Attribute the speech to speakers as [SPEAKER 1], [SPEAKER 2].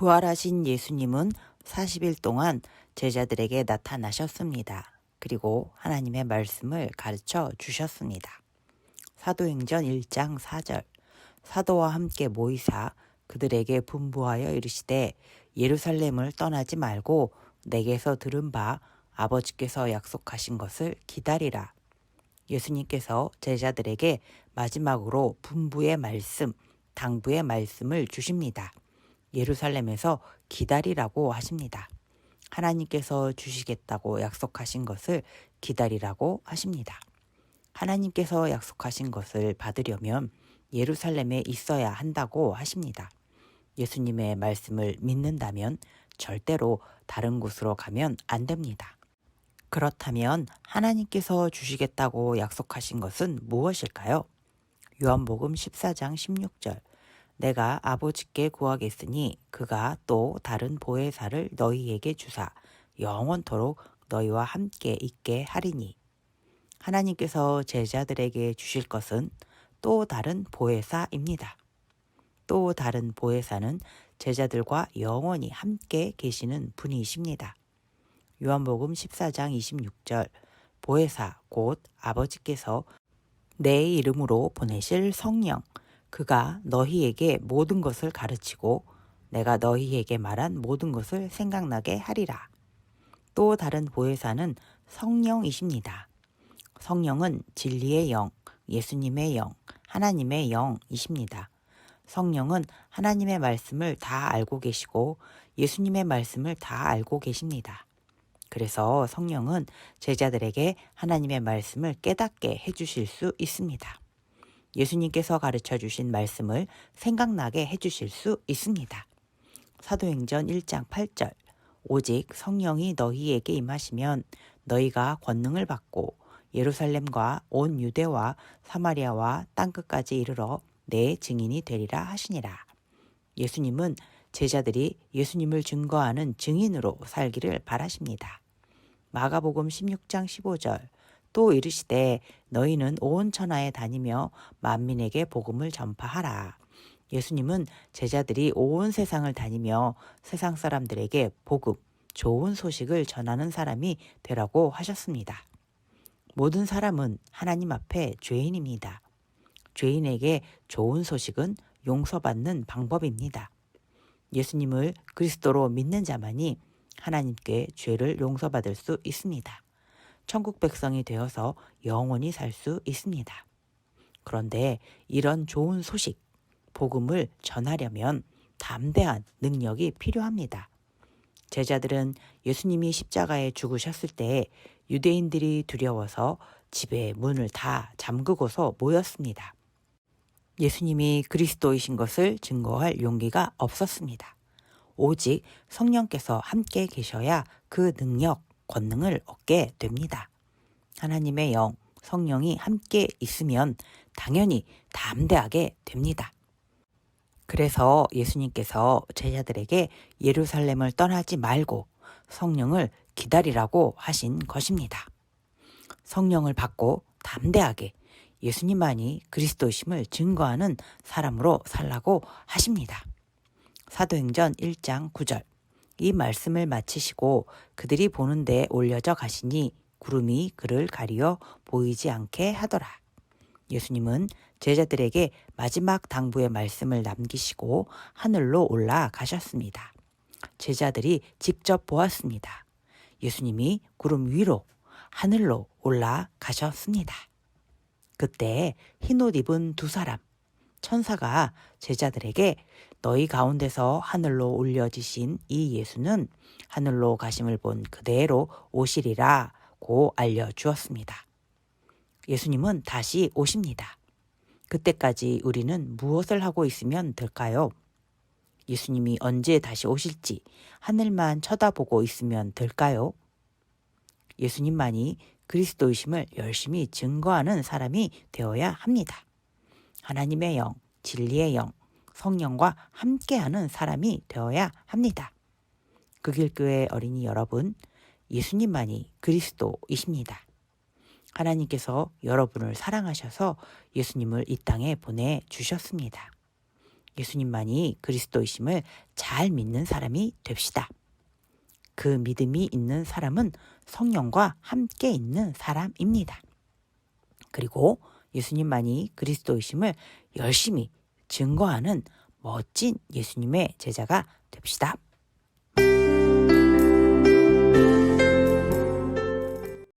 [SPEAKER 1] 부활하신 예수님은 40일 동안 제자들에게 나타나셨습니다. 그리고 하나님의 말씀을 가르쳐 주셨습니다. 사도행전 1장 4절 사도와 함께 모이사 그들에게 분부하여 이르시되 예루살렘을 떠나지 말고 내게서 들은 바 아버지께서 약속하신 것을 기다리라. 예수님께서 제자들에게 마지막으로 분부의 말씀, 당부의 말씀을 주십니다. 예루살렘에서 기다리라고 하십니다. 하나님께서 주시겠다고 약속하신 것을 기다리라고 하십니다. 하나님께서 약속하신 것을 받으려면 예루살렘에 있어야 한다고 하십니다. 예수님의 말씀을 믿는다면 절대로 다른 곳으로 가면 안 됩니다. 그렇다면 하나님께서 주시겠다고 약속하신 것은 무엇일까요? 요한복음 14장 16절 내가 아버지께 구하겠으니 그가 또 다른 보혜사를 너희에게 주사 영원토록 너희와 함께 있게 하리니 하나님께서 제자들에게 주실 것은 또 다른 보혜사입니다. 또 다른 보혜사는 제자들과 영원히 함께 계시는 분이십니다. 요한복음 14장 26절 보혜사 곧 아버지께서 내 이름으로 보내실 성령 그가 너희에게 모든 것을 가르치고 내가 너희에게 말한 모든 것을 생각나게 하리라. 또 다른 보혜사는 성령이십니다. 성령은 진리의 영, 예수님의 영, 하나님의 영이십니다. 성령은 하나님의 말씀을 다 알고 계시고 예수님의 말씀을 다 알고 계십니다. 그래서 성령은 제자들에게 하나님의 말씀을 깨닫게 해주실 수 있습니다. 예수님께서 가르쳐 주신 말씀을 생각나게 해주실 수 있습니다. 사도행전 1장 8절 오직 성령이 너희에게 임하시면 너희가 권능을 받고 예루살렘과 온 유대와 사마리아와 땅끝까지 이르러 내 증인이 되리라 하시니라. 예수님은 제자들이 예수님을 증거하는 증인으로 살기를 바라십니다. 마가복음 16장 15절 또 이르시되 너희는 온 천하에 다니며 만민에게 복음을 전파하라. 예수님은 제자들이 온 세상을 다니며 세상 사람들에게 복음, 좋은 소식을 전하는 사람이 되라고 하셨습니다. 모든 사람은 하나님 앞에 죄인입니다. 죄인에게 좋은 소식은 용서받는 방법입니다. 예수님을 그리스도로 믿는 자만이 하나님께 죄를 용서받을 수 있습니다. 천국 백성이 되어서 영원히 살 수 있습니다. 그런데 이런 좋은 소식, 복음을 전하려면 담대한 능력이 필요합니다. 제자들은 예수님이 십자가에 죽으셨을 때 유대인들이 두려워서 집의 문을 다 잠그고서 모였습니다. 예수님이 그리스도이신 것을 증거할 용기가 없었습니다. 오직 성령께서 함께 계셔야 그 능력, 권능을 얻게 됩니다. 하나님의 영, 성령이 함께 있으면 당연히 담대하게 됩니다. 그래서 예수님께서 제자들에게 예루살렘을 떠나지 말고 성령을 기다리라고 하신 것입니다. 성령을 받고 담대하게 예수님만이 그리스도심을 증거하는 사람으로 살라고 하십니다. 사도행전 1장 9절 이 말씀을 마치시고 그들이 보는데 올려져 가시니 구름이 그를 가리어 보이지 않게 하더라. 예수님은 제자들에게 마지막 당부의 말씀을 남기시고 하늘로 올라가셨습니다. 제자들이 직접 보았습니다. 예수님이 구름 위로 하늘로 올라가셨습니다. 그때 흰옷 입은 두 사람, 천사가 제자들에게 너희 가운데서 하늘로 올려지신 이 예수는 하늘로 가심을 본 그대로 오시리라고 알려주었습니다. 예수님은 다시 오십니다. 그때까지 우리는 무엇을 하고 있으면 될까요? 예수님이 언제 다시 오실지 하늘만 쳐다보고 있으면 될까요? 예수님만이 그리스도이심을 열심히 증거하는 사람이 되어야 합니다. 하나님의 영, 진리의 영, 성령과 함께하는 사람이 되어야 합니다. 극일교회 어린이 여러분, 예수님만이 그리스도이십니다. 하나님께서 여러분을 사랑하셔서 예수님을 이 땅에 보내주셨습니다. 예수님만이 그리스도이심을 잘 믿는 사람이 됩시다. 그 믿음이 있는 사람은 성령과 함께 있는 사람입니다. 그리고 예수님만이 그리스도이심을 열심히 증거하는 멋진 예수님의 제자가 됩시다.